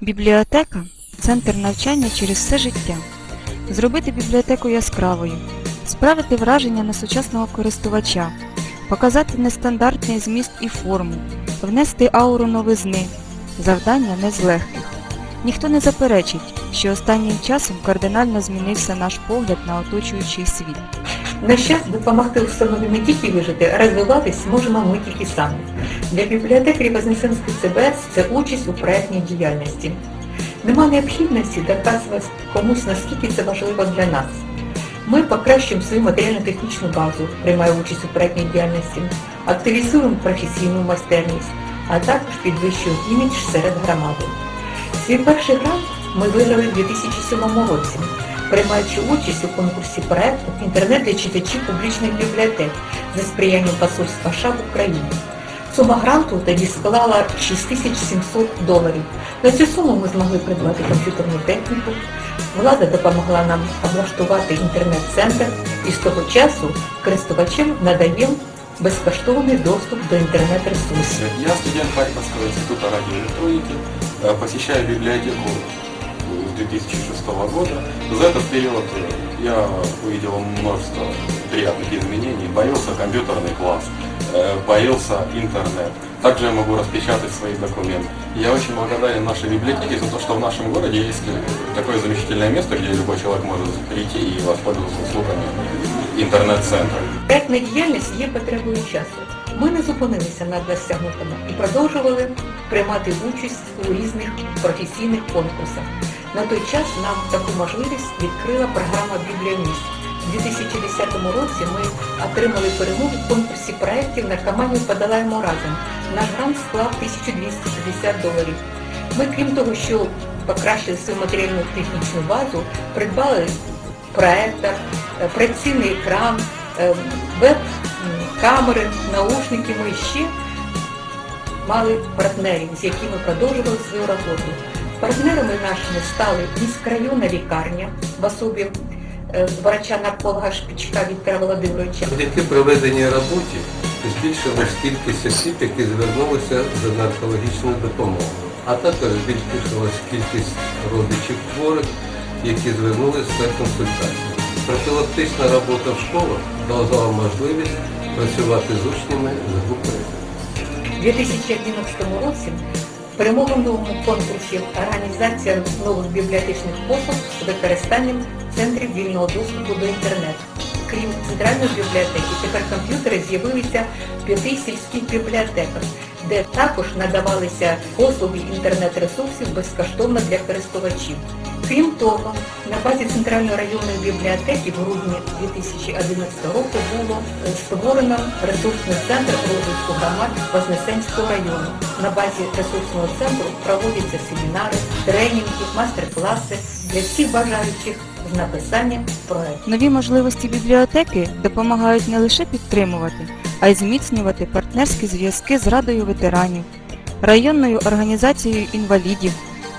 Бібліотека центр навчання через все життя. Зробити бібліотеку яскравою, справити враження на сучасного користувача, показати нестандартний зміст і форму, внести ауру новизни. Завдання не з легких. Ніхто не заперечить, що останнім часом кардинально змінився наш погляд на оточуючий світ. Наш час допомогти установі не тільки вижити, а розвиватись можемо ми тільки самі. Для бібліотекарів Вознесенської ЦБС це участь у проєктній діяльності. Нема необхідності доказувати комусь, наскільки це важливо для нас. Ми покращуємо свою матеріально-технічну базу, приймаємо участь у проєктній діяльності, активізуємо професійну майстерність, а також підвищуємо імідж серед громади. Свій перший грант ми виграли у 2007 році, приймаючи участь у конкурсі проєкту «Інтернет для читачів публічних бібліотек за сприянням посольства США в Україні. Сума гранту тоді склала 6700 доларів. На цю суму ми змогли придбати комп'ютерну техніку. Влада допомогла нам облаштувати інтернет-центр і з того часу користувачам надаємо безкоштовний доступ до інтернет-ресурсів. Я студент Харьковского института радиоэлектроники, э, посещаю библиотеку с 2006 года. За этот период э, я увидел множество приятных изменений. Появился компьютерный класс, э, появился интернет. Также я могу распечатать свои документы. Я очень благодарен нашей библиотеке за то, что в нашем городе есть э, такое замечательное место, где любой человек может прийти и воспользоваться услугами интернет-центра. Проектна діяльність є потребою часу. Ми не зупинилися на досягнутому і продовжували приймати участь у різних професійних конкурсах. На той час нам таку можливість відкрила програма Бібліоміст. У 2010 році ми отримали перемогу в конкурсі проєктів на команді Подолаємо разом. Наш грант склав 1250 доларів. Ми, крім того, що покращили свою матеріальну технічну базу, придбали проектор, е, проекційний екран, е, веб-камери, наушники. Ми ще мали партнерів, з якими продовжували свою роботу. Партнерами нашими стали міськрайонна лікарня в особі е, врача-нарколога Шпічка Віктора Володимировича, Завдяки проведеній роботі збільшилась кількість осіб, які звернулися за наркологічною допомогою, а також збільшилась кількість родичів хворих, які звернулися за консультацією. Профілактична робота в школах дала можливість працювати з учнями з груп ризику. У 2011 році перемогу в новому конкурсі організація нових бібліотечних послуг з використанням центрів вільного доступу до інтернету. Крім центральної бібліотеки, тепер комп'ютери з'явилися в п'яти сільських бібліотеках, де також надавалися послуги інтернет-ресурсів безкоштовно для користувачів. Крім того, на базі Центральної районної бібліотеки в грудні 2011 року було е, створено ресурсний центр розвитку громад Вознесенського району. На базі ресурсного центру проводяться семінари, тренінги, майстер-класи для всіх бажаючих з написанням проекту. Нові можливості бібліотеки допомагають не лише підтримувати, а й зміцнювати партнерські зв'язки з Радою ветеранів, районною організацією інвалідів,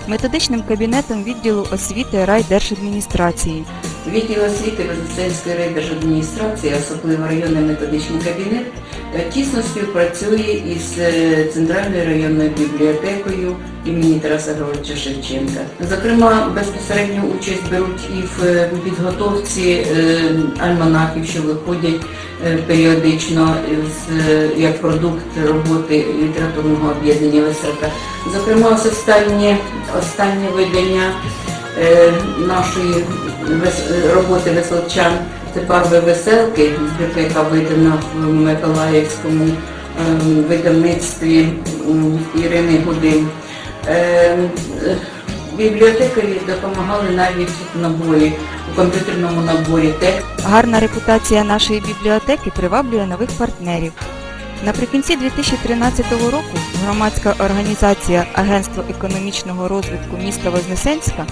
методичним кабінетом відділу освіти райдержадміністрації, Відділ освіти Вознесенської райдержадміністрації, особливо районний методичний кабінет, тісно співпрацює із е, Центральною районною бібліотекою імені Тараса Григоровича Шевченка. Зокрема, безпосередню участь беруть і в е, підготовці е, альманахів, що виходять е, періодично е, як продукт роботи літературного об'єднання «Веселка». Зокрема, ось останнє, останнє видання е, нашої е, роботи веселчан барви веселки, яка видана в Миколаївському е, видавництві Ірини Гудин. Е, е, Бібліотекарі допомагали навіть в наборі, у комп'ютерному наборі. Гарна репутація нашої бібліотеки приваблює нових партнерів. Наприкінці 2013 року громадська організація Агентство економічного розвитку міста Вознесенська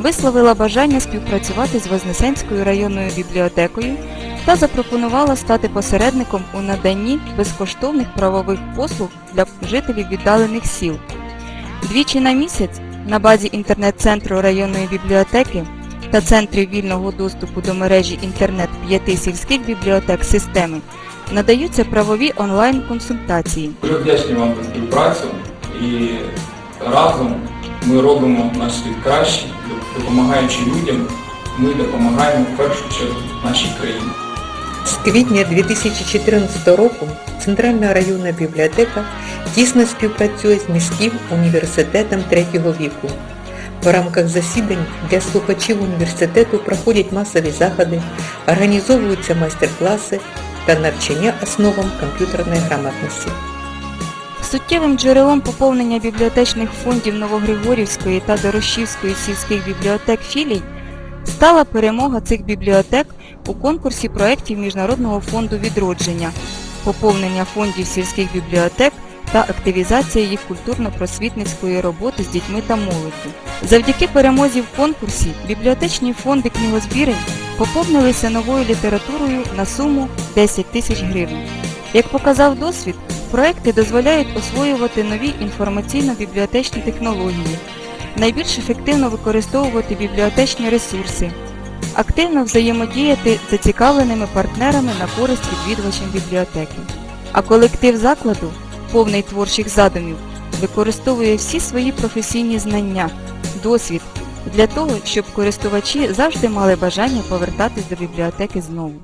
висловила бажання співпрацювати з Вознесенською районною бібліотекою та запропонувала стати посередником у наданні безкоштовних правових послуг для жителів віддалених сіл. Двічі на місяць на базі інтернет-центру районної бібліотеки та центрів вільного доступу до мережі інтернет п'яти сільських бібліотек системи надаються правові онлайн-консультації. Дуже вдячні вам за співпрацю і разом ми робимо наш світ кращий, допомагаючи людям, ми допомагаємо в першу чергу нашій країні. З квітня 2014 року Центральна районна бібліотека тісно співпрацює з міським університетом третього віку. В рамках засідань для слухачів університету проходять масові заходи, організовуються майстер-класи та навчання основам комп'ютерної грамотності. Суттєвим джерелом поповнення бібліотечних фондів Новогригорівської та Дорощівської сільських бібліотек філій стала перемога цих бібліотек у конкурсі проєктів Міжнародного фонду відродження, поповнення фондів сільських бібліотек та активізація їх культурно-просвітницької роботи з дітьми та молоддю. Завдяки перемозі в конкурсі бібліотечні фонди книгозбірень поповнилися новою літературою на суму 10 тисяч гривень. Як показав досвід, проекти дозволяють освоювати нові інформаційно-бібліотечні технології, найбільш ефективно використовувати бібліотечні ресурси, активно взаємодіяти з зацікавленими партнерами на користь відвідувачам бібліотеки. А колектив закладу, повний творчих задумів, використовує всі свої професійні знання, досвід для того, щоб користувачі завжди мали бажання повертатись до бібліотеки знову.